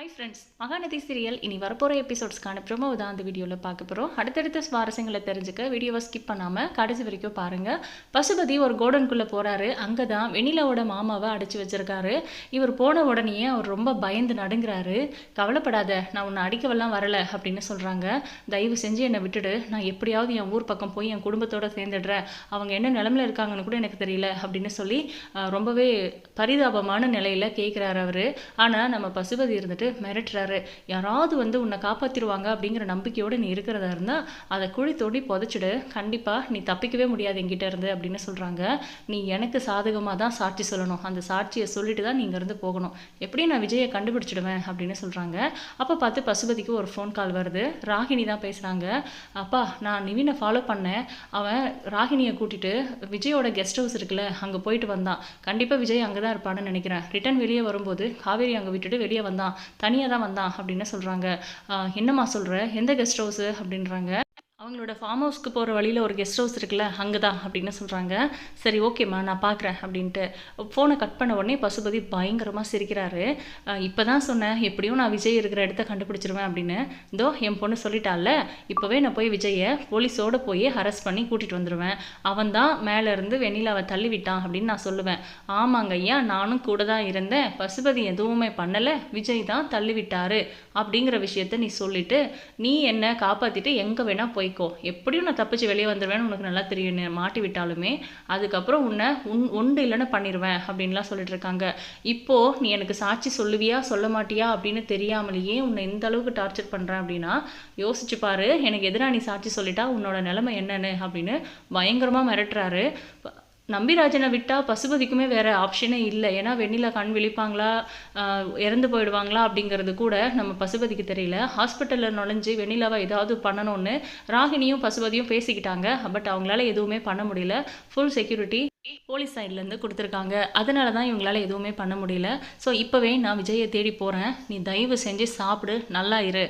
Hi friends Mahanadi serial இனி வரப்போகிற எபிசோட்ஸ்க்கான promo தான் அந்த வீடியோவில் பார்க்க போகிறோம் அடுத்தடுத்த சுவாரஸ்யங்களை தெரிஞ்சுக்க வீடியோவை ஸ்கிப் பண்ணாமல் கடைசி வரைக்கும் பாருங்கள் பசுபதி ஒரு கோடனுக்குள்ளே போகிறாரு அங்கே தான் வெண்ணிலாவோட மாமாவை அடைச்சி வச்சுருக்காரு. இவர் போன உடனேயே அவர் ரொம்ப பயந்து நடுங்குறாரு. கவலைப்படாத நான் உன்னை அடிக்கவெல்லாம் வரலை அப்படின்னு சொல்கிறாங்க தயவு செஞ்சு என்னை விட்டுடு. நான் எப்படியாவது என் ஊர் பக்கம் போய் என் குடும்பத்தோடு சேர்ந்துடுறேன். அவங்க என்ன நிலமில் இருக்காங்கன்னு கூட எனக்கு தெரியல அப்படின்னு சொல்லி ரொம்பவே பரிதாபமான நிலையில் கேட்குறாரு அவர். ஆனால் நம்ம பசுபதி இருந்துட்டு மிரட்டுறாரு. யாராவது வந்து உன்னை காப்பாற்றிடுவாங்க அப்படிங்கிற நம்பிக்கையோடு நீ இருக்கிறதா இருந்தால் அதை குழி தோண்டி புதைச்சிடு. கண்டிப்பாக நீ தப்பிக்கவே முடியாது என்கிட்ட இருந்து அப்படின்னு சொல்கிறாங்க நீ எனக்கு சாதகமாக தான் சாட்சி சொல்லணும். அந்த சாட்சியை சொல்லிட்டு தான் நீ இங்கேருந்து போகணும். எப்படி நான் விஜயை கண்டுபிடிச்சிடுவேன் அப்படின்னு சொல்கிறாங்க அப்போ பார்த்து பசுபதிக்கு ஒரு ஃபோன் கால் வருது. ராகினி தான் பேசுகிறாங்க அப்பா நான் நிவினை ஃபாலோ பண்ணேன். அவன் ராகினியை கூட்டிட்டு விஜயோட கெஸ்ட் ஹவுஸ் இருக்குல்ல அங்கே போயிட்டு வந்தான். கண்டிப்பாக விஜய் அங்கே தான் இருப்பான்னு நினைக்கிறேன். ரிட்டர்ன் வெளியே வரும்போது காவேரி அங்கே விட்டுட்டு வெளியே வந்தான். தனியாக தான் வந்தான் அப்படின்னு சொல்கிறாங்க என்னம்மா சொல்கிற எந்த கெஸ்ட் ஹவுஸு அப்படின்றாங்க. அவங்களோட ஃபார்ம் ஹவுஸ்க்கு போகிற வழியில் ஒரு கெஸ்ட் ஹவுஸ் இருக்குல்ல அங்கே தான் அப்படின்னு சொல்கிறாங்க சரி ஓகேம்மா நான் பார்க்குறேன் அப்படின்ட்டு. ஃபோனை கட் பண்ண உடனே பசுபதி பயங்கரமாக சிரிக்கிறாரு. இப்போ தான் சொன்னேன் எப்படியும் நான் விஜய் இருக்கிற இடத்த கண்டுபிடிச்சிருவேன் அப்படின்னு. இதோ என் பொண்ணு சொல்லிட்டால இப்போவே நான் போய் விஜயை போலீஸோடு போய் அரெஸ்ட் பண்ணி கூட்டிகிட்டு வந்துடுவேன் அவன் தான் மேலேருந்து வெண்ணிலாவை தள்ளி விட்டான் அப்படின்னு நான் சொல்லுவேன். ஆமாங்க ஐயா நானும் கூட தான் இருந்தேன். பசுபதி எதுவுமே பண்ணலை விஜய் தான் தள்ளி விட்டாரு அப்படிங்கிற விஷயத்த நீ சொல்லிட்டு நீ என்னை காப்பாற்றிட்டு எங்கே வேணால் போய்க்கோ. எப்படியும் நான் தப்பிச்சு வெளியே வந்துடுவேன்னு உனக்கு நல்லா தெரியும். மாட்டி விட்டாலுமே அதுக்கப்புறம் உன்னை உன் ஒன்று இல்லைன்னு பண்ணிடுவேன் அப்படின்லாம் சொல்லிட்டு இருக்காங்க. இப்போ நீ எனக்கு சாட்சி சொல்லுவியா சொல்ல மாட்டியா அப்படின்னு தெரியாமலேயே உன்னை இந்த அளவுக்கு டார்ச்சர் பண்ணுறேன் அப்படின்னா யோசிச்சு பாரு எனக்கு எதிராக நீ சாட்சி சொல்லிட்டா உன்னோட நிலைமை என்னன்னு அப்படின்னு பயங்கரமாக மிரட்டுறாரு. நம்பிராஜனை விட்டால் பசுபதிக்குமே வேறு ஆப்ஷனே இல்லை. ஏன்னா வெண்ணிலா கண் விழிப்பாங்களா? இறந்து போயிடுவாங்களா அப்படிங்கிறது கூட நம்ம பசுபதிக்கு தெரியல. ஹாஸ்பிட்டலில் நுழைஞ்சு வெண்ணிலாவை ஏதாவது பண்ணணும்னு ராகினியும் பசுபதியும் பேசிக்கிட்டாங்க. பட் அவங்களால எதுவுமே பண்ண முடியல. ஃபுல் செக்யூரிட்டி போலீஸ் சைட்லேருந்து கொடுத்துருக்காங்க. அதனால தான் இவங்களால எதுவுமே பண்ண முடியல. ஸோ இப்போவே நான் விஜயை தேடி போகிறேன் நீ தயவு செஞ்சு சாப்பிடு. நல்லா இரு.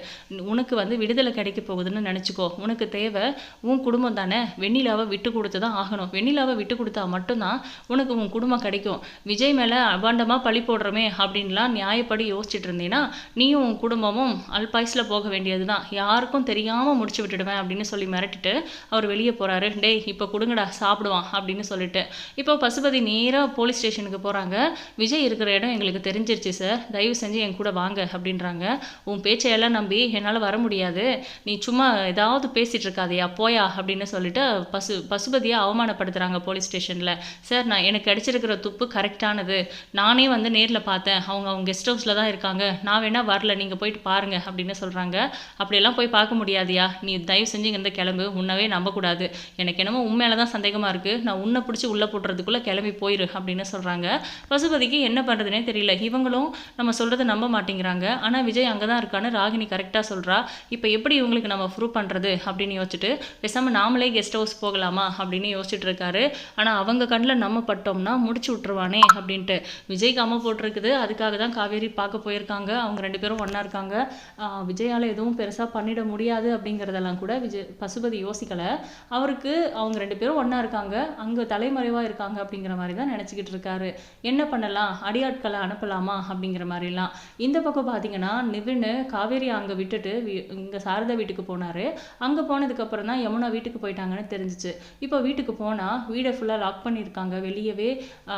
உனக்கு வந்து விடுதலை கிடைக்க போகுதுன்னு நினச்சிக்கோ. உனக்கு தேவை உன் குடும்பம் தானே. வெண்ணிலாவை விட்டு கொடுத்து தான் ஆகணும். வெண்ணிலாவை விட்டு கொடுத்தா மட்டும்தான் உனக்கு உன் குடும்பம் கிடைக்கும். விஜய் மேலே அபாண்டமாக பழி போடுறோமே அப்படின்லாம் நியாயப்படி யோசிச்சுட்டு இருந்தீங்கன்னா நீயும் உன் குடும்பமும் அல்பாய்ஸில் போக வேண்டியது தான் யாருக்கும் தெரியாமல் முடிச்சு விட்டுடுவேன் அப்படின்னு சொல்லி மிரட்டிட்டு அவர் வெளியே போகிறாரு டேய் இப்போ கொடுங்கடா சாப்பிடுவான் அப்படின்னு சொல்லிட்டு. இப்போ பசுபதி நேராக போலீஸ் ஸ்டேஷனுக்கு போகிறாங்க விஜய் இருக்கிற இடம் எங்களுக்கு தெரிஞ்சிருச்சு சார் தயவு செஞ்சு என் கூட வாங்க அப்படின்றாங்க. உன் பேச்சையெல்லாம் நம்பி என்னால் வர முடியாது. நீ சும்மா ஏதாவது பேசிகிட்டு இருக்காதையா போயா அப்படின்னு சொல்லிட்டு பசு பசுபதியை அவமானப்படுத்துகிறாங்க போலீஸ் ஸ்டேஷன் ஸ்டேஷனில் சார் நான் எனக்கு கிடச்சிருக்கிற துப்பு கரெக்டானது. நானே வந்து நேரில் பார்த்தேன். அவங்க அவங்க கெஸ்ட் ஹவுஸில் தான் இருக்காங்க. நான் வேணால் வரல. நீங்கள் போயிட்டு பாருங்க அப்படின்னு சொல்கிறாங்க அப்படியெல்லாம் போய் பார்க்க முடியாதியா? நீ தயவு செஞ்சு இங்கேருந்து கிளம்பு. உன்னவே நம்பக்கூடாது. எனக்கு என்னமோ உண்மையில தான் சந்தேகமாக இருக்குது நான் உன்னை பிடிச்சி உள்ளே போட்டுறதுக்குள்ளே கிளம்பி போயிரு அப்படின்னு சொல்கிறாங்க பசுபதிக்கு என்ன பண்ணுறதுனே தெரியல. இவங்களும் நம்ம சொல்கிறத நம்ப மாட்டேங்கிறாங்க. ஆனால் விஜய் அங்கே தான் இருக்கான்னு ராகினி கரெக்டாக சொல்கிறா இப்போ எப்படி இவங்களுக்கு நம்ம ப்ரூவ் பண்ணுறது அப்படின்னு யோசிச்சுட்டு பேசாமல் நாமளே கெஸ்ட் ஹவுஸ் போகலாமா அப்படின்னு யோசிச்சுட்டு இருக்காரு. ஆனால் அவங்க கண்ணில் நம்ம பட்டோம்னா முடிச்சு விட்ருவானே அப்படின்ட்டு. விஜய்க்கு அம்மா போட்டிருக்குது. அதுக்காக தான் காவேரி பார்க்க போயிருக்காங்க. அவங்க ரெண்டு பேரும் ஒன்றா இருக்காங்க. விஜயால் எதுவும் பெருசாக பண்ணிட முடியாது அப்படிங்கிறதெல்லாம் கூட விஜய் பசுபதி யோசிக்கலை. அவருக்கு அவங்க ரெண்டு பேரும் ஒன்றா இருக்காங்க. அங்கே தலைமறைவாக இருக்காங்க அப்படிங்கிற மாதிரி தான் நினச்சிக்கிட்டு இருக்காரு. என்ன பண்ணலாம்? அடியாட்களை அனுப்பலாமா? அப்படிங்கிற மாதிரிலாம். இந்த பக்கம் பார்த்தீங்கன்னா நிவின் காவேரி அங்கே விட்டுட்டு இங்கே சாரதா வீட்டுக்கு போனார். அங்கே போனதுக்கப்புறம் தான் யமுனா வீட்டுக்கு போயிட்டாங்கன்னு தெரிஞ்சிச்சு. இப்போ வீட்டுக்கு போனால் வீடை ஃபுல்லாக லாக் பண்ணியிருக்காங்க. வெளியவே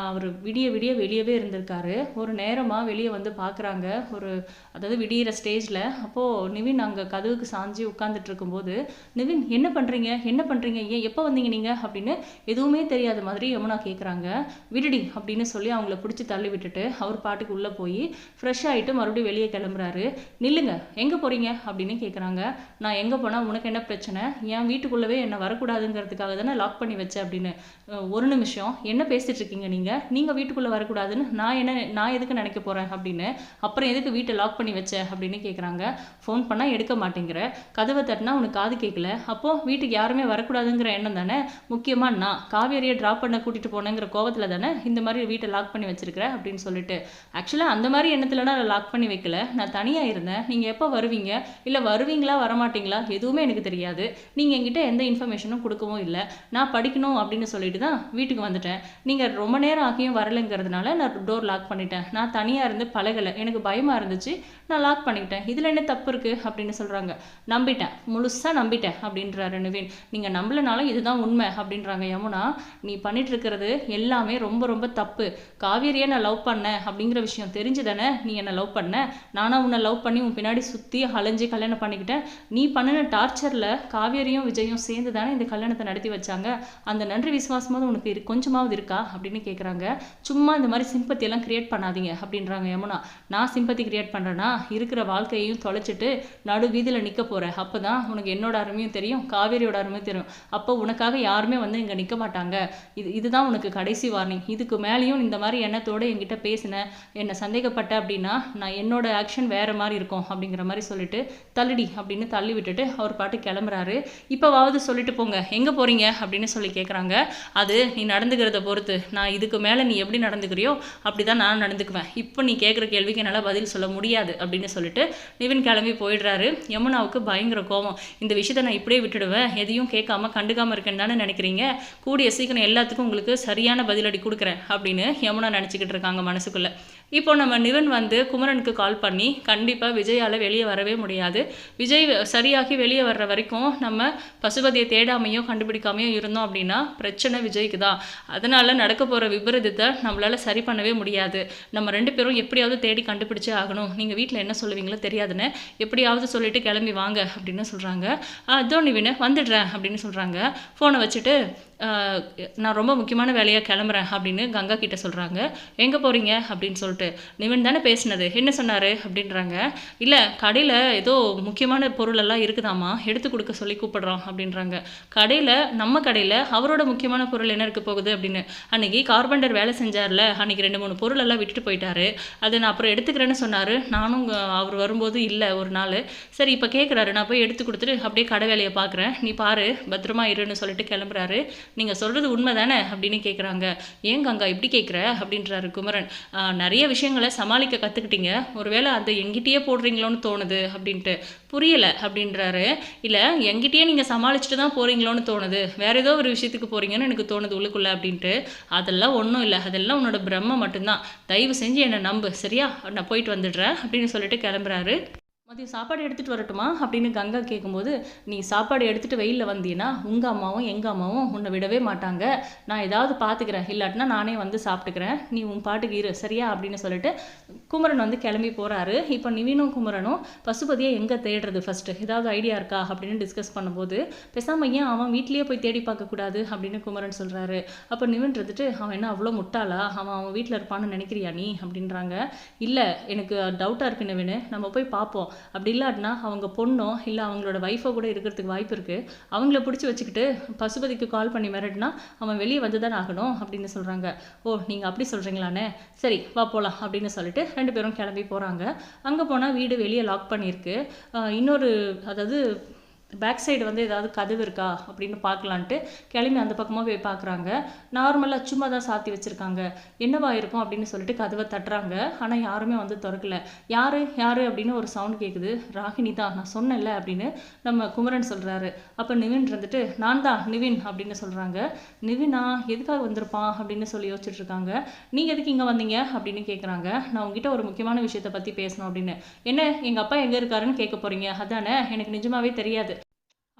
அவர் விடிய விடிய வெளியவே இருந்திருக்காரு. ஒரு நேரமாக வெளியே வந்து பார்க்குறாங்க ஒரு அதாவது விடியிற ஸ்டேஜில் அப்போது நிவின் அங்கே கதவுக்கு சாஞ்சி உட்காந்துட்டு இருக்கும்போது நிவின் என்ன பண்ணுறீங்க என்ன பண்ணுறீங்க ஏன் எப்போ வந்தீங்க நீங்கள் அப்படின்னு எதுவுமே தெரியாத மாதிரி யமுனா கேட்குறாங்க விடுடி அப்படின்னு சொல்லி அவங்கள பிடிச்சி தள்ளி விட்டுட்டு அவர் பாட்டுக்கு உள்ளே போய் ஃப்ரெஷ் ஆகிட்டு மறுபடியும் வெளியே கிளம்புறாரு. நில்லுங்க எங்கே போகிறீங்க அப்படின்னு கேட்குறாங்க நான் எங்கே போனால் உனக்கு என்ன பிரச்சனை? என் வீட்டுக்குள்ளவே என்னை வரக்கூடாதுங்கிறதுக்காக தானே லாக் பண்ணி வச்சேன் அப்படின்னு ஒரு நிமிஷம் என்ன பேசிட்டு இருக்கீங்க நீங்கள் நீங்கள் வீட்டுக்குள்ளே வரக்கூடாதுன்னு நான் என்ன நான் எதுக்கு நினைக்க போகிறேன் அப்படின்னு அப்புறம் எதுக்கு வீட்டை லாக் பண்ணி வச்ச அப்படின்னு கேட்குறாங்க ஃபோன் பண்ணால் எடுக்க மாட்டேங்கிற. கதவை தட்டினா உனக்கு காது கேட்கல அப்போது வீட்டுக்கு யாருமே வரக்கூடாதுங்கிற எண்ணம் தானே? முக்கியமாக நான். காவேரியை ட்ராப் பண்ண கூட்டிகிட்டு போனேங்கிற கோவத்தில் தானே இந்த மாதிரி வீட்டை லாக் பண்ணி வச்சிருக்கிற அப்படின்னு சொல்லிட்டு. ஆக்சுவலாக அந்த மாதிரி எண்ணத்தில் நான் லாக் பண்ணி வைக்கல. நான் தனியாக இருந்தேன். நீங்கள் எப்போ வருவீங்க? இல்லை வருவீங்களா வரமாட்டீங்களா? எதுவுமே எனக்கு தெரியாது. நீங்கள் என்கிட்ட எந்த இன்ஃபர்மேஷனும் கொடுக்கவும் இல்லை. நான் படிக்கணும் அப்படின்னு சொல்லிட்டு தான் வீட்டுக்கு வந்துட்டேன். நீங்கள் ரொம்ப நேரம் ஆகியும் வரலைங்கிறதுனால நான் டோர் லாக் பண்ணிட்டேன். நான் தனியாக இருந்து பழகலை. எனக்கு பயமாக இருந்துச்சு. நான் லாக் பண்ணிக்கிட்டேன் இதில் என்ன தப்பு இருக்குது அப்படின்னு சொல்கிறாங்க நம்பிட்டேன். முழுசாக நம்பிட்டேன் அப்படின்றாரு நிவின். நீங்கள் நம்பலனாலும் இதுதான் உண்மை அப்படின்றாங்க யமுனா. நீ பண்ணிட்டு இருக்கிறது எல்லாமே ரொம்ப ரொம்ப தப்பு. காவேரியை நான் லவ் பண்ணேன் அப்படிங்கிற விஷயம் தெரிஞ்சு தானே நீ என்னை லவ் பண்ண? நானாக உன்னை லவ் பண்ணி உன் பின்னாடி சுற்றி அலைஞ்சு கல்யாணம் பண்ணிக்கிட்டேன். நீ பண்ணின டார்ச்சரில் காவேரியும் விஜயும் சேர்ந்து தானே இந்த கல்யாணத்தை நடத்தி வச்சாங்க? அந்த நன்றி விசுவாசமாவது உனக்கு இரு கொஞ்சமாவது இருக்கா அப்படின்னு கேட்குறாங்க சும்மா இந்த மாதிரி சிம்பத்தி எல்லாம் கிரியேட் பண்ணாதீங்க அப்படின்றாங்க யமுனா. நான் சிம்பத்தி கிரியேட் பண்ணுறேன்னா இருக்கிற வாழ்க்கையையும் தொலைச்சிட்டு நடு வீதியில் நிற்க போகிறேன் அப்போ தான் உனக்கு என்னோட அருமையும் தெரியும் காவேரியோட அருமையும் தெரியும். அப்போ உனக்காக யாருமே வந்து இங்கே நிற்க மாட்டாங்க. இது இதுதான் உனக்கு கடைசி வார்னிங் இதுக்கு மேலேயும் இந்த மாதிரி எண்ணத்தோடு என்கிட்ட பேசின என்னை சந்தேகப்பட்ட அப்படின்னா நான் என்னோட ஆக்ஷன் வேறு மாதிரி இருக்கும் அப்படிங்கிற மாதிரி சொல்லிட்டு தள்ளுடி அப்படின்னு தள்ளி விட்டுட்டு அவர் பாட்டு கிளம்புறாரு. இப்போவாவது சொல்லிட்டு போங்க. எங்கே போகிறீங்க அப்படின்னு சொல்லி கேட்குறாங்க அது நீ நடந்துக்கிறத பொறுத்து. நான் இதுக்கு மேலே நீ எப்படி நடந்துக்கிறியோ அப்படி தான் நான் நடந்துக்குவேன். இப்போ நீ கேட்குற கேள்விக்கு என்னால் பதில் சொல்ல முடியாது அப்படின்னு சொல்லிட்டு நிவின் கிளம்பி போயிடுறாரு. யமுனாவுக்கு பயங்கர கோவம். இந்த விஷயத்தை நான் இப்படியே விட்டுடுவேன். எதையும் கேட்காம கண்டுக்காமல் இருக்கேன்னு தானே நினைக்கிறீங்க? கூடிய சீக்கிரம் எல்லாத்துக்கும் உங்களுக்கு சரியான பதிலடி கொடுக்குறேன் அப்படின்னு யமுனா நினச்சிக்கிட்டு இருக்காங்க மனசுக்குள்ளே. இப்போ நம்ம நிவன் வந்து குமரனுக்கு கால் பண்ணி கண்டிப்பாக விஜயால் வெளியே வரவே முடியாது. விஜய் சரியாகி வெளியே வர்ற வரைக்கும் நம்ம பசுபதியை தேடாமையோ கண்டுபிடிக்காமையோ இருந்தோம் அப்படின்னா பிரச்சனை விஜய்க்கு தான். அதனால் நடக்க போகிற விபரீதத்தை நம்மளால் சரி பண்ணவே முடியாது. நம்ம ரெண்டு பேரும் எப்படியாவது தேடி கண்டுபிடிச்சே ஆகணும். நீங்கள் வீட்டில் என்ன சொல்லுவீங்களோ தெரியாதுன்னு எப்படியாவது சொல்லிவிட்டு கிளம்பி வாங்க அப்படின்னு சொல்கிறாங்க அதோ நிவின் வந்துடுறேன் அப்படின்னு சொல்கிறாங்க ஃபோனை வச்சுட்டு நான் ரொம்ப முக்கியமான வேலையாக கிளம்புறேன் அப்படின்னு கங்கா கிட்ட சொல்கிறாங்க எங்கே போகிறீங்க அப்படின்னு சொல்லிட்டு. நிவன் தானே பேசினது. என்ன சொன்னார்? அப்படின்றாங்க. இல்லை கடையில் ஏதோ முக்கியமான பொருளெல்லாம் இருக்குதாம்மா? எடுத்து கொடுக்க சொல்லி கூப்பிடுறோம் அப்படின்றாங்க. கடையில் நம்ம கடையில் அவரோட முக்கியமான பொருள் என்ன இருக்க போகுது அப்படின்னு. அன்னைக்கு கார்பெண்டர் வேலை செஞ்சார்ல. அன்னைக்கு ரெண்டு மூணு பொருளெல்லாம் விட்டுட்டு போயிட்டாரு. அதை நான் அப்புறம் எடுத்துக்கிறேன்னு சொன்னார். நானும் அவர் வரும்போது இல்லை ஒரு நாள். சரி இப்போ கேட்குறாரு நான் போய் எடுத்து கொடுத்துட்டு அப்படியே கடை வேலையை பார்க்குறேன் நீ பாரு பத்திரமா இருன்னு சொல்லிட்டு கிளம்புறாரு. நீங்கள் சொல்கிறது உண்மை தானே அப்படின்னு கேட்குறாங்க ஏன் கங்கா இப்படி கேட்குற அப்படின்றாரு குமரன். நிறைய விஷயங்களை சமாளிக்க கற்றுக்கிட்டீங்க ஒருவேளை அதை எங்கிட்டயே போடுறீங்களோன்னு தோணுது அப்படின்ட்டு. புரியலை அப்படின்றாரு. இல்லை எங்கிட்டயே நீங்கள் சமாளிச்சுட்டு தான் போகிறீங்களோன்னு தோணுது. வேறு ஏதோ ஒரு விஷயத்துக்கு போகிறீங்கன்னு எனக்கு தோணுது உள்ளுக்குள்ளே அப்படின்ட்டு. அதெல்லாம் ஒன்றும் இல்லை. அதெல்லாம் உன்னோட பிரம்ம மட்டும்தான். தயவு செஞ்சு என்னை நம்பு. சரியா? நான் போயிட்டு வந்துடுறேன் அப்படின்னு சொல்லிட்டு கிளம்புறாரு. மதியம் சாப்பாடு எடுத்துகிட்டு வரட்டுமா? அப்படின்னு கங்கா கேட்கும்போது நீ சாப்பாடு எடுத்துகிட்டு வெயிலில் வந்தீன்னா உங்கள் அம்மாவும் எங்கள் அம்மாவும் உன்னை விடவே மாட்டாங்க. நான் ஏதாவது பார்த்துக்கிறேன் இல்லாட்டினா நானே வந்து சாப்பிட்டுக்கிறேன். நீ உன் பாட்டுக்கு இரு சரியா? அப்படின்னு சொல்லிட்டு குமரன் வந்து கிளம்பி போகிறாரு இப்போ நிவினும் குமரனும் பசுபதியை எங்கே தேடுறது ஃபஸ்ட்டு ஏதாவது ஐடியா இருக்கா? அப்படின்னு டிஸ்கஸ் பண்ணும்போது பேசாமல் ஏன் அவன் வீட்லேயே போய் தேடி பார்க்கக்கூடாது அப்படின்னு குமரன் சொல்கிறாரு அப்போ நிவின் இருந்துட்டு அவன் என்ன அவ்வளோ முட்டாளா? அவன் அவன் வீட்டில் இருப்பான்னு நினைக்கிறியா நீ? அப்படின்றாங்க. இல்லை எனக்கு டவுட்டாக இருக்கு நிவின். நம்ம போய் பார்ப்போம். அப்படி இல்லாட்டினா அவங்க பொண்ணோ இல்லை அவங்களோட ஒய்ஃபோ கூட இருக்கிறதுக்கு வாய்ப்பு இருக்குது அவங்கள பிடிச்சி வச்சுக்கிட்டு பசுபதிக்கு கால் பண்ணி மிரட்டினா அவன் வெளியே வந்து தானே ஆகணும் அப்படின்னு சொல்கிறாங்க ஓ நீங்கள் அப்படி சொல்கிறீங்களாண்ணே சரி வா போகலாம் அப்படின்னு சொல்லிட்டு ரெண்டு பேரும் கிளம்பி போகிறாங்க அங்கே போனால் வீடு வெளியே லாக் பண்ணியிருக்கு. இன்னொரு அதாவது பேக் சைடு வந்து ஏதாவது கதவு இருக்கா அப்படின்னு பார்க்கலான்ட்டு கிளம்பி அந்த பக்கமாக போய் பார்க்குறாங்க. நார்மலாக சும்மா தான் சாத்தி வச்சுருக்காங்க. என்னவா இருக்கும் அப்படின்னு சொல்லிட்டு கதவை தட்டுறாங்க. ஆனால் யாருமே வந்து திறக்கல. யார்? யார்? அப்படின்னு ஒரு சவுண்ட் கேட்குது ராகினி தான். நான் சொன்னேன்ல அப்படின்னு நம்ம குமரன் சொல்கிறாரு அப்போ நிவின் இருந்துட்டு நான் தான் நிவின் அப்படின்னு சொல்கிறாங்க நிவினா எதுக்காக வந்திருப்பான்? அப்படின்னு சொல்லி யோசிச்சுட்ருக்காங்க நீங்கள் எதுக்கு இங்கே வந்தீங்க? அப்படின்னு கேட்குறாங்க நான் உங்ககிட்ட ஒரு முக்கியமான விஷயத்தை பற்றி பேசணும் அப்படின்னு. என்ன? எங்கள் அப்பா எங்கே இருக்காருன்னு கேட்க போகிறீங்க அதானே? எனக்கு நிஜமாவே தெரியாது.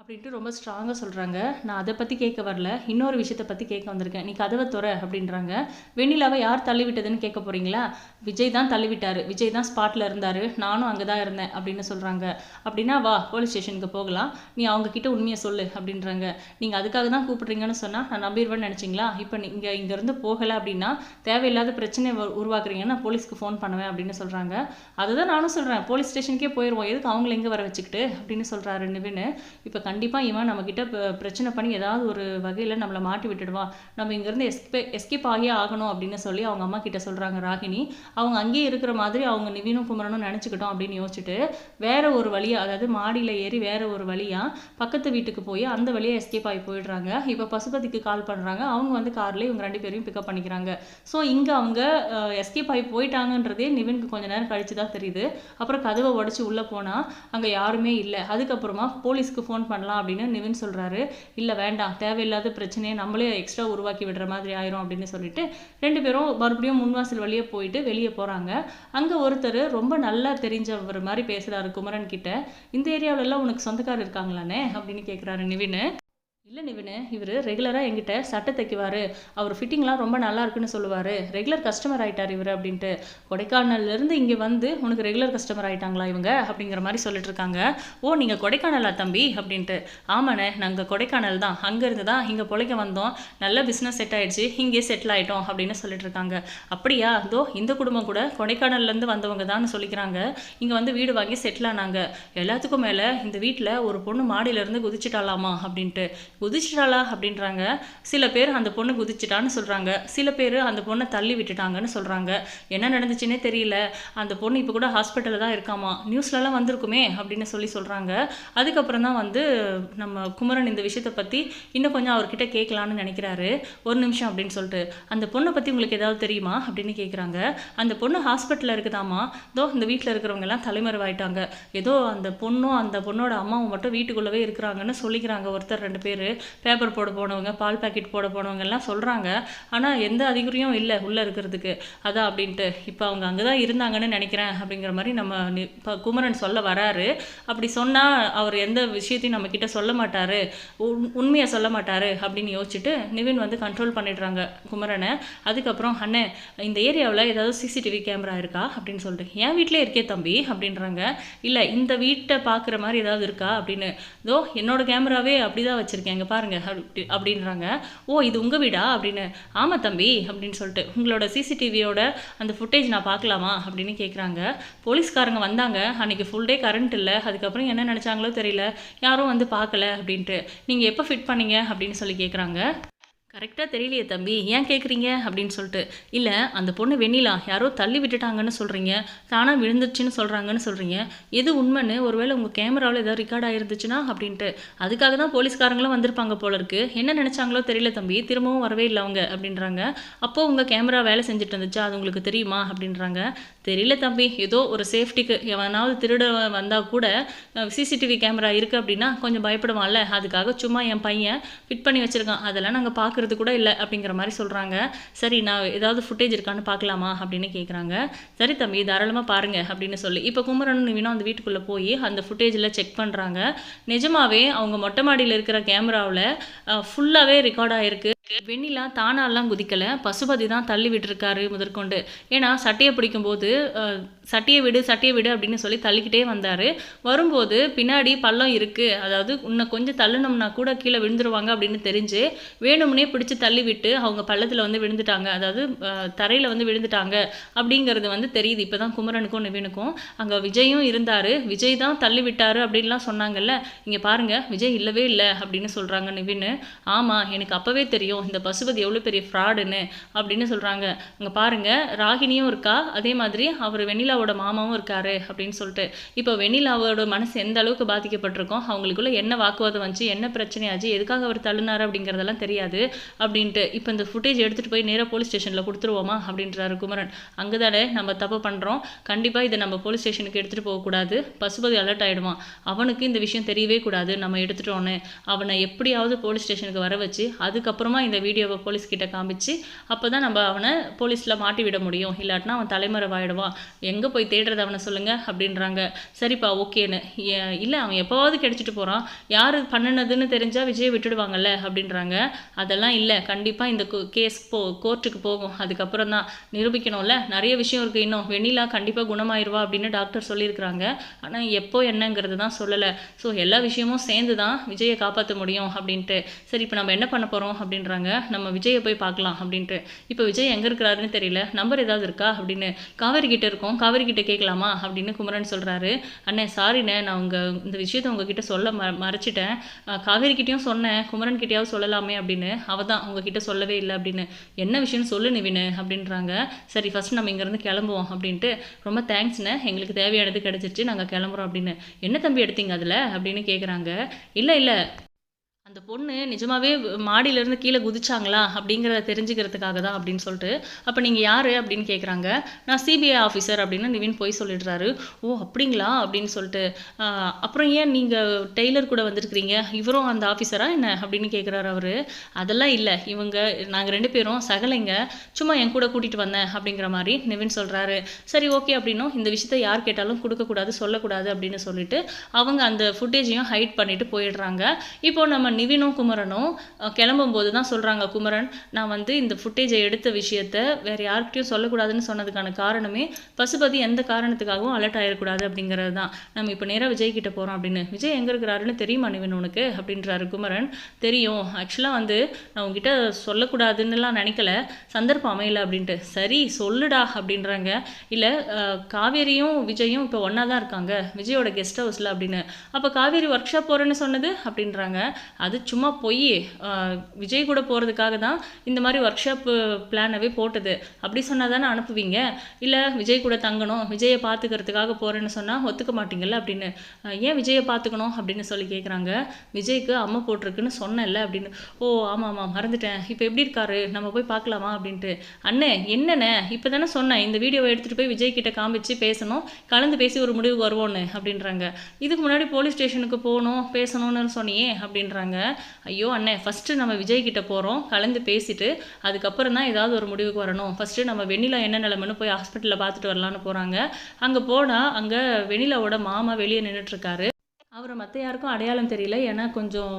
அப்படின்ட்டு ரொம்ப ஸ்ட்ராங்காக சொல்கிறாங்க நான் அதை பற்றி கேட்க வரல. இன்னொரு விஷயத்தை பற்றி கேட்க வந்திருக்கேன். நீ கதவை துற அப்படின்றாங்க. வெண்ணிலாவை யார் தள்ளிவிட்டதுன்னு கேட்க போகிறீங்களா விஜய் தான் தள்ளிவிட்டார். விஜய் தான் ஸ்பாட்டில் இருந்தார். நானும் அங்கே தான் இருந்தேன் அப்படின்னு சொல்கிறாங்க அப்படின்னா வா போலீஸ் ஸ்டேஷனுக்கு போகலாம். நீ அவங்கக்கிட்ட உண்மையை சொல்லு அப்படின்றாங்க. நீங்கள் அதுக்காக தான் கூப்பிட்றீங்கன்னு சொன்னால் நான் நம்பிடுவேன்னு நினச்சிங்களா? இப்போ நீங்கள் இங்கேருந்து போகலை அப்படின்னா தேவையில்லாத பிரச்சனை உருவாக்குறீங்கன்னா நான் போலீஸ்க்கு ஃபோன் பண்ணுவேன் அப்படின்னு சொல்கிறாங்க அதை தான் நானும் சொல்கிறேன் போலீஸ் ஸ்டேஷனுக்கே போயிடுவோம் எதுக்கு அவங்கள எங்கே வர வச்சுக்கிட்டு அப்படின்னு சொல்கிறாரு நிவின். இப்போ கண்டிப்பாக இவன் நம்மக்கிட்ட பிரச்சனை பண்ணி ஏதாவது ஒரு வகையில் நம்மளை மாட்டி விட்டுடுவான் நம்ம இங்கேருந்து எஸ்கே எஸ்கேப் ஆகியே ஆகணும் அப்படின்னு சொல்லி அவங்க அம்மா கிட்ட சொல்கிறாங்க ராகினி. அவங்க அங்கேயே இருக்கிற மாதிரி அவங்க நிவினும் குமரனும் நினச்சிக்கிட்டோம் அப்படின்னு யோசிச்சுட்டு வேற ஒரு வழியாக அதாவது மாடியில் ஏறி வேற ஒரு வழியாக பக்கத்து வீட்டுக்கு போய் அந்த வழியாக எஸ்கேப் ஆகி போயிடுறாங்க. இப்போ பசுபதிக்கு கால் பண்ணுறாங்க அவங்க வந்து கார்லேயே இவங்க ரெண்டு பேரையும் பிக்கப் பண்ணிக்கிறாங்க. ஸோ இங்கே அவங்க எஸ்கேப் ஆகி போயிட்டாங்கன்றதே நிவினுக்கு கொஞ்ச நேரம் கழிச்சு தான் தெரியுது. அப்புறம் கதவை உடச்சி உள்ளே போனால் அங்கே யாருமே இல்லை. அதுக்கப்புறமா போலீஸ்க்கு ஃபோன் பண்ணலாம் அப்படின்னு நிவின் சொல்கிறாரு இல்லை வேண்டாம். தேவையில்லாத பிரச்சனையை நம்மளே எக்ஸ்ட்ரா உருவாக்கி விடுற மாதிரி ஆயிரும் அப்படின்னு சொல்லிட்டு ரெண்டு பேரும் மறுபடியும் முன்வாசல் வழியே போயிட்டு வெளியே போகிறாங்க அங்கே ஒருத்தர் ரொம்ப நல்லா தெரிஞ்சவர் மாதிரி பேசுகிறாரு குமரன் கிட்ட. இந்த ஏரியாவிலலாம் உனக்கு சொந்தக்காரர் இருக்காங்களானே? அப்படின்னு கேட்குறாரு நிவின். இல்லை நிவினு இவர் ரெகுலராக எங்கிட்ட சட்டை தைக்குவார். அவர் ஃபிட்டிங்லாம் ரொம்ப நல்லா இருக்குன்னு சொல்லுவார். ரெகுலர் கஸ்டமர் ஆகிட்டார் இவர் அப்படின்ட்டு. கொடைக்கானல்லேருந்து இங்கே வந்து உனக்கு ரெகுலர் கஸ்டமர் ஆகிட்டாங்களா இவங்க? அப்படிங்கிற மாதிரி சொல்லிட்டு இருக்காங்க. ஓ நீங்கள் கொடைக்கானலா தம்பி? அப்படின்ட்டு. ஆமாண்ணே நாங்கள் கொடைக்கானல் தான். அங்கேருந்து தான் இங்கே பிழைக்க வந்தோம். நல்ல பிஸ்னஸ் செட் ஆகிடுச்சு இங்கேயே செட்டில் ஆகிட்டோம் அப்படின்னு சொல்லிட்டு இருக்காங்க. அப்படியா? இதோ இந்த குடும்பம் கூட கொடைக்கானல்லேருந்து வந்தவங்க தான் சொல்லிக்கிறாங்க. இங்கே வந்து வீடு வாங்கி செட்டில் ஆனாங்க. எல்லாத்துக்கும் மேலே இந்த வீட்டில் ஒரு பொண்ணு மாடியிலேருந்து குதிச்சிட்டாலாமா? அப்படின்ட்டு. குதிச்சிட்டாளா அப்படின்றாங்க. சில பேர் அந்த பொண்ணு குதிச்சிட்டான்னு சொல்கிறாங்க சில பேர் அந்த பொண்ணை தள்ளி விட்டுட்டாங்கன்னு சொல்கிறாங்க என்ன நடந்துச்சுன்னே தெரியல. அந்த பொண்ணு இப்போ கூட ஹாஸ்பிட்டலில் தான் இருக்காமா? நியூஸ்லலாம் வந்திருக்குமே அப்படின்னு சொல்லி சொல்கிறாங்க அதுக்கப்புறம் தான் வந்து நம்ம குமரன் இந்த விஷயத்தை பற்றி இன்னும் கொஞ்சம் அவர்கிட்ட கேட்கலான்னு நினைக்கிறாரு. ஒரு நிமிஷம் அப்படின்னு சொல்லிட்டு அந்த பொண்ணை பற்றி உங்களுக்கு ஏதாவது தெரியுமா அப்படின்னு கேட்குறாங்க அந்த பொண்ணு ஹாஸ்பிட்டலில் இருக்குதாமா? இதோ இந்த வீட்டில் இருக்கிறவங்கெல்லாம் தலைமறைவாயிட்டாங்க. ஏதோ அந்த பொண்ணும் அந்த பொண்ணோட அம்மாவும் மட்டும் வீட்டுக்குள்ளவே இருக்கிறாங்கன்னு சொல்லிக்கிறாங்க ஒருத்தர் ரெண்டு பேர். பேப்பர் போட போனவங்க பால் பாக்கெட் போட போனவங்க எல்லாம் சொல்கிறாங்க ஆனால் எந்த அதிகாரியும் இல்லை உள்ளே இருக்கிறதுக்கு. அதான் அப்படின்ட்டு. இப்போ அவங்க அங்கே தான் இருந்தாங்கன்னு நினைக்கிறேன் அப்படிங்கிற மாதிரி நம்ம இப்போ குமரன் சொல்ல வராரு. அப்படி சொன்னால் அவர் எந்த விஷயத்தையும் நம்ம கிட்ட சொல்ல மாட்டார். உண் உண்மையை சொல்ல மாட்டார் அப்படின்னு யோசிச்சுட்டு நிவின் வந்து கண்ட்ரோல் பண்ணிடுறாங்க குமரனை. அதுக்கப்புறம் அண்ணே இந்த ஏரியாவில் ஏதாவது சிசிடிவி கேமரா இருக்கா? அப்படின்னு சொல்லிட்டு. என் வீட்டிலே இருக்கே தம்பி அப்படின்றாங்க. இல்லை இந்த வீட்டை பார்க்குற மாதிரி ஏதாவது இருக்கா? அப்படின்னு. இதோ என்னோட கேமராவே அப்படி தான் வச்சுருக்கேன். நீங்கள் பாருங்க அப்படி அப்படின்றாங்க. ஓ இது உங்கள் வீடா? அப்படின்னு. ஆமாம் தம்பி அப்படின்னு சொல்லிட்டு. உங்களோட சிசிடிவியோட அந்த ஃபுட்டேஜ் நான் பார்க்கலாமா? அப்படின்னு கேட்குறாங்க போலீஸ்காரங்க வந்தாங்க. அன்றைக்கி ஃபுல் டே கரண்ட் இல்லை. அதுக்கப்புறம் என்ன நினச்சாங்களோ தெரியல. யாரும் வந்து பார்க்கல அப்படின்ட்டு. நீங்கள் எப்போ ஃபிட் பண்ணீங்க? அப்படின்னு சொல்லி கேட்குறாங்க கரெக்டாக தெரியலையே தம்பி. ஏன் கேட்குறீங்க அப்படின்னு சொல்லிட்டு. இல்லை அந்த பொண்ணு வெண்ணிலா யாரோ தள்ளி விட்டுட்டாங்கன்னு சொல்கிறீங்க தானாக விழுந்துருச்சுன்னு சொல்கிறாங்கன்னு சொல்கிறீங்க எது உண்மைன்னு ஒருவேளை உங்கள் கேமராவில் ஏதாவது ரெக்கார்ட் ஆயிருந்துச்சுன்னா அப்படின்ட்டு. அதுக்காக தான் போலீஸ்காரங்களும் வந்திருப்பாங்க போல இருக்கு. என்ன நினச்சாங்களோ தெரியல தம்பி. திரும்பவும் வரவே இல்லை அவங்க அப்படின்றாங்க. அப்போது உங்கள் கேமரா வேலை செஞ்சுட்டு இருந்துச்சா? அது உங்களுக்கு தெரியுமா? அப்படின்றாங்க. தெரியல தம்பி. ஏதோ ஒரு சேஃப்டிக்கு எவனாவது திருட வந்தால் கூட சிசிடிவி கேமரா இருக்குது அப்படின்னா கொஞ்சம் பயப்படுவான்ல. அதுக்காக சும்மா என் பையன் ஃபிட் பண்ணி வச்சுருக்கான். அதெல்லாம் நாங்கள் பார்க்குறது கூட இல்லை அப்படிங்கிற மாதிரி சொல்கிறாங்க சரி நான் ஏதாவது ஃபுட்டேஜ் இருக்கான்னு பார்க்கலாமா அப்படின்னு கேட்குறாங்க சரி தம்பி தாராளமாக பாருங்க அப்படின்னு சொல்லி. இப்போ குமரன் வீணா அந்த வீட்டுக்குள்ளே போய் அந்த ஃபுட்டேஜில் செக் பண்ணுறாங்க நிஜமாவே அவங்க மொட்டை மாடியில் இருக்கிற கேமராவில் ஃபுல்லாகவே ரெக்கார்ட் ஆகிருக்கு வெண்ணிலா தானாலாம் குதிக்கலை. பசுபதி தான் தள்ளி விட்டுருக்காரு முதற்கொண்டு. ஏன்னா சட்டையை பிடிக்கும்போது சட்டியை விடு சட்டியை விடு அப்படின்னு சொல்லி தள்ளிக்கிட்டே வந்தார். வரும்போது பின்னாடி பள்ளம் இருக்குது அதாவது உன்னை கொஞ்சம் தள்ளுனோம்னா கூட கீழே விழுந்துருவாங்க அப்படின்னு தெரிஞ்சு வேணும்னே பிடிச்சி தள்ளி விட்டு அவங்க பள்ளத்தில் வந்து விழுந்துட்டாங்க. அதாவது தரையில் வந்து விழுந்துட்டாங்க அப்படிங்கிறது வந்து தெரியுது. இப்போ தான் குமரனுக்கும் நிவினுக்கும். அங்கே விஜயும் இருந்தார். விஜய் தான் தள்ளிவிட்டார் அப்படின்லாம் சொன்னாங்கல்ல. இங்கே பாருங்கள் விஜய் இல்லவே இல்லை அப்படின்னு சொல்கிறாங்க நிவின். ஆமாம் எனக்கு அப்போவே தெரியும். இந்த பசுபதி எவ்வளோ பெரிய ஃப்ராடுன்னு அப்படின்னு சொல்கிறாங்க அங்கே பாருங்கள் ராகினியும் இருக்கா? அதே மாதிரி அவர் வெண்ணிலா வெண்ணிலாவோட மாமாவும் இருக்காரு அப்படின்னு சொல்லிட்டு. இப்போ வெண்ணிலாவோட மனசு எந்த அளவுக்கு பாதிக்கப்பட்டிருக்கோம் அவங்களுக்குள்ள என்ன வாக்குவாதம் வந்துச்சு என்ன பிரச்சனையாச்சு எதுக்காக அவர் தள்ளுனார் அப்படிங்கிறதெல்லாம் தெரியாது. அப்படின்ட்டு இப்போ இந்த ஃபுட்டேஜ் எடுத்துகிட்டு போய் நேராக போலீஸ் ஸ்டேஷனில் கொடுத்துருவோமா அப்படின்றாரு குமரன். அங்கே தானே நம்ம தப்பு பண்ணுறோம் கண்டிப்பாக இதை நம்ம போலீஸ் ஸ்டேஷனுக்கு எடுத்துகிட்டு போகக்கூடாது பசுபதி அலர்ட் ஆகிடுவான் அவனுக்கு இந்த விஷயம் தெரியவே கூடாது. நம்ம எடுத்துட்டோன்னு அவனை எப்படியாவது போலீஸ் ஸ்டேஷனுக்கு வர வச்சு அதுக்கப்புறமா இந்த வீடியோவை போலீஸ் கிட்ட காமிச்சு அப்போ தான் நம்ம அவனை போலீஸில் மாட்டி விட முடியும். இல்லாட்டினா அவன் தலைமறைவாயிடுவான். எங்கே போய் தேடுறது அவனை சொல்லுங்க அப்படின்றாங்க. சரிப்பா ஓகேன்னு. இல்லை அவன் எப்போவாவது கிடைச்சிட்டு போகிறான் யார் பண்ணுனதுன்னு தெரிஞ்சால் விஜய் விட்டுடுவாங்கல்ல அப்படின்றாங்க. அதெல்லாம் இல்லை கண்டிப்பாக இந்த கேஸ் போ கோர்ட்டுக்கு போகும். அதுக்கப்புறம் தான் நிரூபிக்கணும்ல. நிறைய விஷயம் இருக்குது இன்னும். வெண்ணிலா கண்டிப்பாக குணமாயிருவா அப்படின்னு டாக்டர் சொல்லியிருக்கிறாங்க. ஆனால் எப்போ என்னங்கிறது தான் சொல்லலை. ஸோ எல்லா விஷயமும் சேர்ந்து தான் விஜயை காப்பாற்ற முடியும் அப்படின்ட்டு. சரி இப்போ நம்ம என்ன பண்ண போகிறோம் அப்படின்றாங்க. நம்ம விஜயை போய் பார்க்கலாம் அப்படின்ட்டு. இப்போ விஜய் எங்கே இருக்கிறாருன்னு தெரியல. நம்பர் ஏதாவது இருக்கா அப்படின்னு. காவேரி கிட்ட இருக்கோம். காவேரி காவேரி கிட்ட கேட்கலாமா அப்படின்னு குமரன் சொல்கிறாரு அண்ணே சாரிண்ணே நான் உங்கள் இந்த விஷயத்த உங்ககிட்ட சொல்ல ம மறைச்சிட்டேன். அஹ், காவேரி கிட்டேயும் சொன்னேன் குமரன் கிட்டேயாவது சொல்லலாமே அப்படின்னு. அவள் தான் உங்ககிட்ட சொல்லவே இல்லை அப்படின்னு. என்ன விஷயம்னு சொல்லு நிவினு அப்படின்றாங்க. சரி ஃபஸ்ட் நம்ம இங்கேருந்து கிளம்புவோம் அப்படின்ட்டு. ரொம்ப தேங்க்ஸ்ண்ணே எங்களுக்கு தேவையானது கிடச்சிருச்சு நாங்கள் கிளம்புறோம் அப்படின்னு. என்ன தம்பி எடுத்தீங்க அதில்? அப்படின்னு கேட்குறாங்க இல்லை இல்லை. அந்த பொண்ணு நிஜமாவே மாடியிலேருந்து கீழே குதிச்சாங்களா அப்படிங்கிறத தெரிஞ்சுக்கிறதுக்காக தான் அப்படின்னு சொல்லிட்டு அப்போ நீங்கள் யார் அப்படின்னு கேட்குறாங்க நான் சிபிஐ ஆஃபீஸர் அப்படின்னு நிவின் போய் சொல்லிடுறாரு. ஓ அப்படிங்களா? அப்படின்னு சொல்லிட்டு அப்புறம் ஏன் நீங்கள் டெய்லர் கூட வந்திருக்கிறீங்க? இவரும் அந்த ஆஃபீஸரா என்ன? அப்படின்னு கேட்குறாரு அவர். அதெல்லாம் இல்லை. இவங்க நாங்கள் ரெண்டு பேரும் சகலைங்க. சும்மா என் கூட கூட்டிகிட்டு வந்தேன் அப்படிங்கிற மாதிரி நிவின் சொல்கிறாரு சரி ஓகே அப்படின்னும். இந்த விஷயத்த யார் கேட்டாலும் கொடுக்கக்கூடாது சொல்லக்கூடாது அப்படின்னு சொல்லிட்டு அவங்க அந்த ஃபுட்டேஜையும் ஹைட் பண்ணிட்டு போயிடுறாங்க. இப்போ நம்ம நிவினும் குமரனும் கிளம்பும்போது தான் சொல்கிறாங்க குமரன் நான் வந்து இந்த ஃபுட்டேஜை எடுத்த விஷயத்த வேறு யார்கிட்டையும் சொல்லக்கூடாதுன்னு சொன்னதுக்கான காரணமே பசுபதி எந்த காரணத்துக்காகவும் அலர்ட் ஆகிடக்கூடாது அப்படிங்கிறது தான் நம்ம இப்போ நேராக விஜய் கிட்டே போகிறோம் அப்படின்னு. விஜய் எங்கே இருக்கிறாருன்னு தெரியுமா நிவின் உனக்கு? அப்படின்றாரு குமரன். தெரியும். ஆக்சுவலாக வந்து நான் உங்ககிட்ட சொல்லக்கூடாதுன்னுலாம் நினைக்கல. சந்தர்ப்பம் அமையல அப்படின்ட்டு. சரி சொல்லுடா அப்படின்றாங்க. இல்லை காவேரியும் விஜயும் இப்போ ஒன்றா தான் இருக்காங்க. விஜயோட கெஸ்ட் ஹவுஸில் அப்படின்னு. அப்போ காவேரி ஒர்க் ஷாப் போகிறேன்னு சொன்னது அப்படின்றாங்க. அது அது சும்மா பொய் விஜய் கூட போகிறதுக்காக தான் இந்த மாதிரி ஒர்க் ஷாப்பு பிளானவே போட்டது. அப்படி சொன்னால் தானே அனுப்புவீங்க? இல்லை விஜய் கூட தங்கணும் விஜயை பார்த்துக்கிறதுக்காக போகிறேன்னு சொன்னால் ஒத்துக்க மாட்டீங்கல்ல அப்படின்னு. ஏன் விஜயை பார்த்துக்கணும் அப்படின்னு சொல்லி கேட்குறாங்க விஜய்க்கு அம்மா போட்டிருக்குன்னு சொன்னேன்ல அப்படின்னு. ஓ ஆமாம் ஆமாம் மறந்துட்டேன். இப்போ எப்படி இருக்காரு? நம்ம போய் பார்க்கலாமா அப்படின்ட்டு. அண்ணே என்னண்ணே? இப்போ தானே சொன்னேன். இந்த வீடியோவை எடுத்துகிட்டு போய் விஜய் கிட்ட காமிச்சு பேசணும். கலந்து பேசி ஒரு முடிவுக்கு வருவோன்னு அப்படின்றாங்க. இதுக்கு முன்னாடி போலீஸ் ஸ்டேஷனுக்கு போகணும் பேசணும்னு சொன்னியே அப்படின்றாங்க. ஐயோ அண்ணே ஃபஸ்ட்டு நம்ம விஜய் கிட்ட போகிறோம் கலந்து பேசிட்டு அதுக்கப்புறம் தான் ஏதாவது ஒரு முடிவுக்கு வரணும். ஃபஸ்ட்டு நம்ம வெண்ணிலா என்ன நிலமனு போய் ஹாஸ்பிட்டலில் பார்த்துட்டு வரலான்னு போகிறாங்க அங்கே போனால் அங்கே வெண்ணிலாவோட மாமா வெளியே நின்றுட்டுருக்காரு அவரை மற்ற யாருக்கும் அடையாளம் தெரியல. ஏன்னா கொஞ்சம்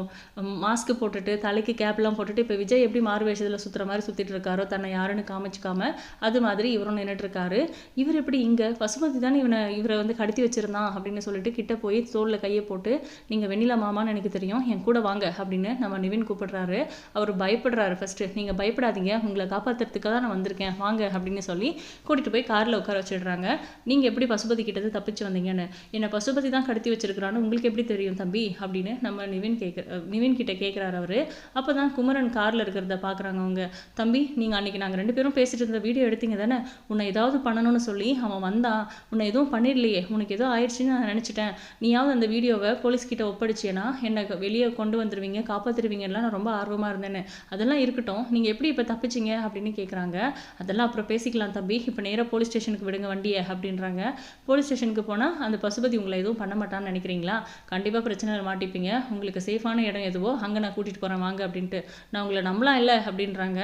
மாஸ்க் போட்டுட்டு தலைக்கு கேப்லாம் போட்டுட்டு இப்போ விஜய் எப்படி மாறு வேஷத்தில் சுற்றுற மாதிரி சுற்றிட்டு இருக்காரோ தன்னை யாருன்னு காமிச்சிக்காம அது மாதிரி இவரும் நின்னுட்டு இருக்காரு. இவர் எப்படி இங்கே பசுமதி தானே இவனை இவரை வந்து கடத்தி வச்சுருந்தான் அப்படின்னு சொல்லிட்டு கிட்ட போய் தோளில் கையை போட்டு நீங்கள் வெண்ணிலா மாமான்னு எனக்கு தெரியும் என் கூட வாங்க அப்படின்னு நம்ம நிவின் கூப்பிடுறாரு. அவர் பயப்படுறாரு ஃபஸ்ட்டு நீங்கள் பயப்படாதீங்க உங்களை காப்பாற்றுறதுக்காக தான் நான் வந்திருக்கேன் வாங்க அப்படின்னு சொல்லி கூட்டிகிட்டு போய் காரில் உட்கார வச்சிடுறாங்க. நீங்கள் எப்படி பசுபதி கிட்டது தப்பிச்சு வந்தீங்கன்னு? என்னை பசுபதி தான் கடத்தி வச்சிருக்கிறான்னு உங்களுக்கு எப்படி தெரியும் தம்பி அப்படின்னு நம்ம நிவின் கேட்க நிவின் கிட்ட கேட்குறாரு அவர். அப்போ தான் குமரன் காரில் இருக்கிறத பார்க்குறாங்க அவங்க. தம்பி நீங்கள் அன்றைக்கி நாங்கள் ரெண்டு பேரும் பேசிட்டு இருந்த வீடியோ எடுத்தீங்க தானே? உன்னை ஏதாவது பண்ணணும்னு சொல்லி அவன் வந்தான். உன்னை எதுவும் பண்ணிடலையே. உனக்கு ஏதோ ஆயிடுச்சுன்னு நான் நினச்சிட்டேன். நீயாவது அந்த வீடியோவை போலீஸ் கிட்ட ஒப்படைச்சேன்னா என்னை வெளியே கொண்டு வந்துடுவீங்க காப்பாற்றுருவீங்கலாம் நான் ரொம்ப ஆர்வமாக இருந்தேன்னு. அதெல்லாம் இருக்கட்டும். நீங்கள் எப்படி இப்போ தப்பிச்சிங்க அப்படின்னு கேட்குறாங்க அதெல்லாம் அப்புறம் பேசிக்கலாம் தம்பி. இப்போ நேராக போலீஸ் ஸ்டேஷனுக்கு விடுங்க வண்டியை அப்படின்றாங்க. போலீஸ் ஸ்டேஷனுக்கு போனால் அந்த பசுபதி உங்களை எதுவும் பண்ண மாட்டான்னு நினைக்கிறீங்களா? கண்டிப்பாக பிரச்சனையில் மாட்டிப்பீங்க. உங்களுக்கு சேஃபான இடம் எதுவோ அங்கே நான் கூட்டிகிட்டு போகிறேன் வாங்க அப்படின்ட்டு. நான் உங்களை நம்பலாம் இல்லை அப்படின்றாங்க.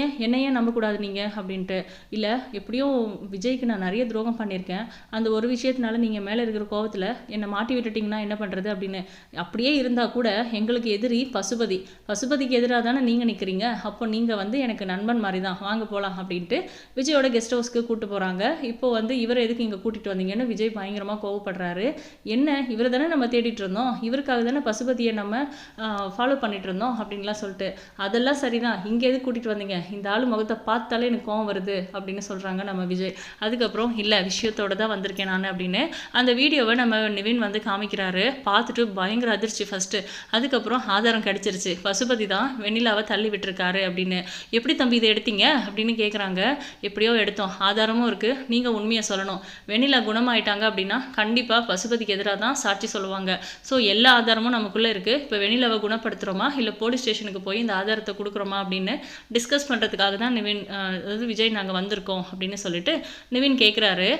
ஏன்? என்னை ஏன் நம்பக்கூடாது நீங்கள் அப்படின்ட்டு. இல்லை எப்படியும் விஜய்க்கு நான் நிறைய துரோகம் பண்ணியிருக்கேன். அந்த ஒரு விஷயத்தினால நீங்கள் மேலே இருக்கிற கோவத்தில் என்னை மாட்டி விட்டுட்டிங்கன்னா என்ன பண்ணுறது அப்படின்னு அப்படியே இருந்தால் கூட எங்களுக்கு எதிரி பசுபதி. பசுபதிக்கு எதிராக தானே நீங்கள் நிற்கிறீங்க அப்போ நீங்கள் வந்து எனக்கு நண்பன் மாதிரி தான் வாங்க போகலாம் அப்படின்ட்டு விஜயோட கெஸ்ட் ஹவுஸ்க்கு கூப்பிட்டு போகிறாங்க இப்போ வந்து இவரை எதுக்கு இங்கே கூட்டிகிட்டு வந்தீங்கன்னு விஜய் பயங்கரமாக கோவப்படுறாரு. என்ன? இவர் தானே நம்ம தேடிட்டு இருந்தோம் இவருக்காக தானே பசுபதியை நம்ம ஃபாலோ பண்ணிட்டு இருந்தோம் அப்படின்லாம் சொல்லிட்டு. அதெல்லாம் சரிதான். இங்கே எது கூட்டிகிட்டு வந்தீங்க? இந்த ஆள் முகத்தை பார்த்தாலே எனக்கு கோவம் வருது அப்படின்னு சொல்கிறாங்க நம்ம விஜய். அதுக்கப்புறம் இல்லை விஷயத்தோட தான் வந்திருக்கேன் நான் அப்படின்னு அந்த வீடியோவை நம்ம நிவின் வந்து காமிக்கிறாரு. பார்த்துட்டு பயங்கர அதிர்ச்சி ஃபஸ்ட்டு அதுக்கப்புறம் ஆதாரம் கிடச்சிருச்சு. பசுபதி தான் வெண்ணிலாவை தள்ளி விட்டுருக்காரு அப்படின்னு. எப்படி தம்பி இதை எடுத்தீங்க? அப்படின்னு கேட்குறாங்க எப்படியோ எடுத்தோம். ஆதாரமும் இருக்குது நீங்கள் உண்மையை சொல்லணும். வெண்ணிலா குணமாயிட்டாங்க அப்படின்னா கண்டிப்பாக பசுபதிக்கு எதிராக தான் சாட்சி சொல்லுவாங்க. ஸோ எல்லா ஆதாரமும் நமக்குள்ளே இருக்குது இப்போ வெண்ணிலாவை குணப்படுத்துகிறோமா இல்லை போலீஸ் ஸ்டேஷனுக்கு போய் இந்த ஆதாரத்தை கொடுக்குறோமா அப்படின்னு டிஸ்கஸ் பண்ணுறதுக்காக தான் நிவின் அதாவது விஜய் நாங்கள் வந்திருக்கோம் அப்படின்னு சொல்லிட்டு நிவின் கேட்குறாரு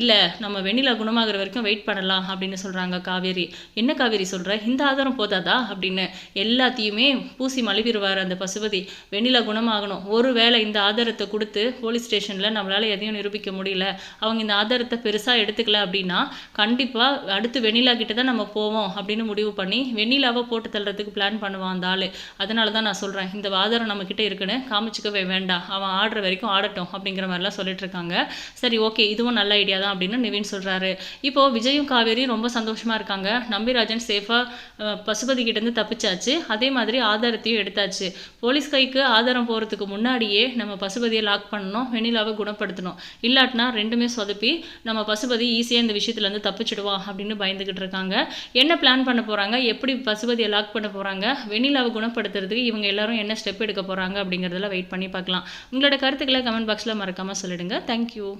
இல்லை நம்ம வெண்ணிலா குணமாகிற வரைக்கும் வெயிட் பண்ணலாம் அப்படின்னு சொல்கிறாங்க காவேரி. என்ன காவேரி சொல்கிற இந்த ஆதாரம் போதாதா? அப்படின்னு எல்லாத்தையுமே பூசி மழுவிடுவார் அந்த பசுபதி. வெண்ணிலா குணமாகணும். ஒரு வேளை இந்த ஆதாரத்தை கொடுத்து போலீஸ் ஸ்டேஷனில் நம்மளால் எதையும் நிரூபிக்க முடியல. அவங்க இந்த ஆதாரத்தை பெருசாக எடுத்துக்கல அப்படின்னா கண்டிப்பாக அடுத்து வெண்ணிலா கிட்ட தான் நம்ம போவோம் அப்படின்னு முடிவு பண்ணி வெண்ணிலாவை போட்டு தள்ளுறதுக்கு பிளான் பண்ணுவான் அந்த ஆள். அதனால தான் நான் சொல்கிறேன் இந்த ஆதாரம் நம்மக்கிட்ட இருக்குன்னு காமிச்சிக்கவே வேண்டாம். அவன் ஆடுற வரைக்கும் ஆடட்டும் அப்படிங்கிற மாதிரிலாம் சொல்லிட்டு இருக்காங்க. சரி ஓகே இதுவும் நல்ல ஐடியா தான் அப்படின்னு நிவின் சொல்கிறாரு இப்போது விஜயும் காவேரியும் ரொம்ப சந்தோஷமாக இருக்காங்க. நம்பிராஜன் சேஃபாக பசுபதி கிட்டேருந்து தப்பிச்சாச்சு. அதே மாதிரி ஆதாரத்தையும் எடுத்தாச்சு. போலீஸ் கைக்கு ஆதாரம் போகிறதுக்கு முன்னாடியே நம்ம பசுபதியை லாக் பண்ணணும் வெண்ணிலாவை குணப்படுத்தணும். இல்லாட்டினா ரெண்டுமே சொதப்பி நம்ம பசுபதி ஈஸியாக இந்த விஷயத்துலேருந்து தப்பிச்சிடுவான் அப்படின்னு பயந்துக்கிட்டு இருக்காங்க. என்ன பிளான் பண்ண போகிறாங்க எப்படி பசுபதியை லாக் பண்ண போகிறாங்க வெண்ணிலாவை குணப்படுத்துறதுக்கு இவங்க எல்லாரும் என்ன ஸ்டெப் எடுக்க போகிறாங்க அப்படிங்கிறதெல்லாம் வெயிட் பண்ணி பார்க்கலாம். உங்களோட கருத்துக்களை கமெண்ட் பாக்ஸில் மறக்காமல் சொல்லிடுங்க. தேங்க்யூ